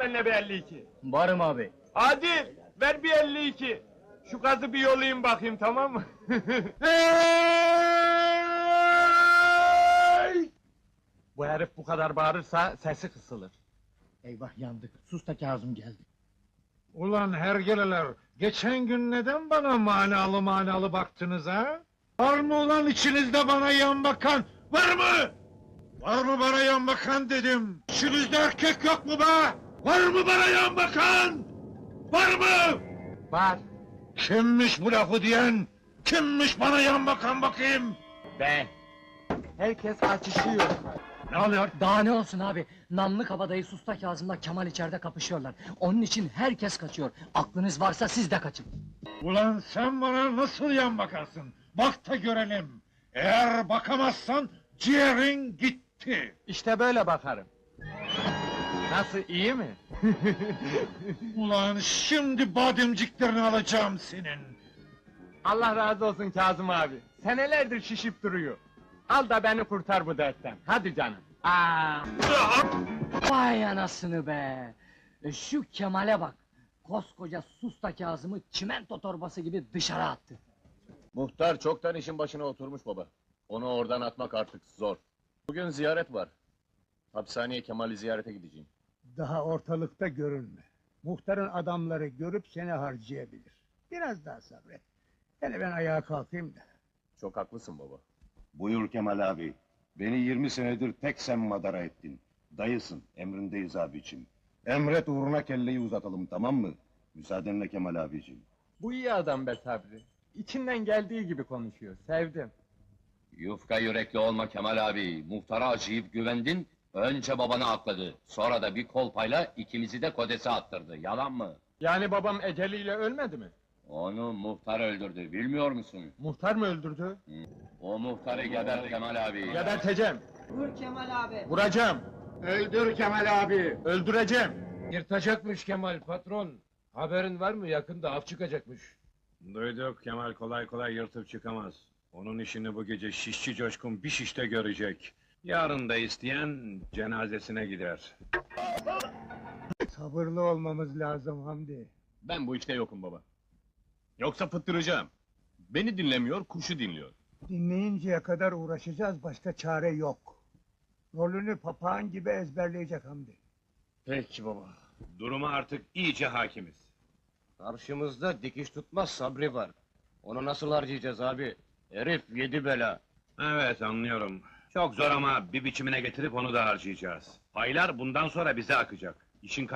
benimle bir 52. Varım abi. Adil, ver bir 52. Şu gazı bir yolayım bakayım tamam mı? bu herif bu kadar bağırırsa sesi kısılır. Eyvah yandık. Sus da Kazım geldi. Ulan hergeleler, geçen gün neden bana manalı manalı baktınız ha? Var mı ulan içinizde bana yan bakan? Var mı? Var mı bana yan bakan dedim? İçinizde erkek yok mu be? Var mı bana yan bakan? Var mı? Var. Kimmiş bu lafı diyen? Kimmiş bana yan bakan bakayım? Ben. Herkes açışıyor. Ne oluyor? Daha ne olsun abi? Namlı kabadayı Susta Kazım'la Kemal içeride kapışıyorlar. Onun için herkes kaçıyor. Aklınız varsa siz de kaçın. Ulan sen bana nasıl yan bakarsın? Bak da görelim. Eğer bakamazsan ciğerin gitti. İşte böyle bakarım. Nasıl iyi mi? Ulan şimdi bademciklerini alacağım senin. Allah razı olsun Kazım abi. Senelerdir şişip duruyor. Al da beni kurtar bu dertten. Hadi canım. Aa. Vay anasını be! E, Şu Kemal'e bak! Koskoca Susta Kazım'ı çimento torbası gibi dışarı attı. Muhtar çoktan işin başına oturmuş baba. Onu oradan atmak artık zor. Bugün ziyaret var. Hapishaneye Kemal'i ziyarete gideceğim. Daha ortalıkta görünme. Muhtarın adamları görüp seni harcayabilir. Biraz daha sabret. Hele ben ayağa kalkayım da. Çok haklısın baba. Buyur Kemal abi. Beni 20 senedir tek sen madara ettin. Dayısın, emrindeyiz abicim. Emret uğruna kelleyi uzatalım, tamam mı? Müsaadenle Kemal abicim. Bu iyi adam be Sabri. İçinden geldiği gibi konuşuyor. Sevdim. Yufka yürekli olma Kemal abi. Muhtara acıyıp güvendin, önce babanı akladı. Sonra da bir kolpayla ikimizi de kodese attırdı. Yalan mı? Yani babam eceliyle ölmedi mi? Onu muhtar öldürdü, bilmiyor musun? Muhtar mı öldürdü? O muhtarı geber Kemal abi. Geberteceğim. Vur Kemal abi. Vuracağım. Öldür Kemal abi. Öldüreceğim. Yırtacakmış Kemal patron. Haberin var mı? Yakında av çıkacakmış. Duyduk Kemal kolay kolay yırtıp çıkamaz. Onun işini bu gece şişçi coşkun bir şişte görecek. Yarın da isteyen cenazesine gider. Sabırlı olmamız lazım Hamdi. Ben bu işte yokum baba. Yoksa fıttıracağım. Beni dinlemiyor, kuşu dinliyor. Dinleyinceye kadar uğraşacağız, başka çare yok. Rolünü papağan gibi ezberleyecek Hamdi. Peki baba. Duruma artık iyice hakimiz. Karşımızda dikiş tutmaz Sabri var. Onu nasıl harcayacağız abi? Herif yedi bela. Evet anlıyorum. Çok zor ama bir biçimine getirip onu da harcayacağız. Paylar bundan sonra bize akacak. İşin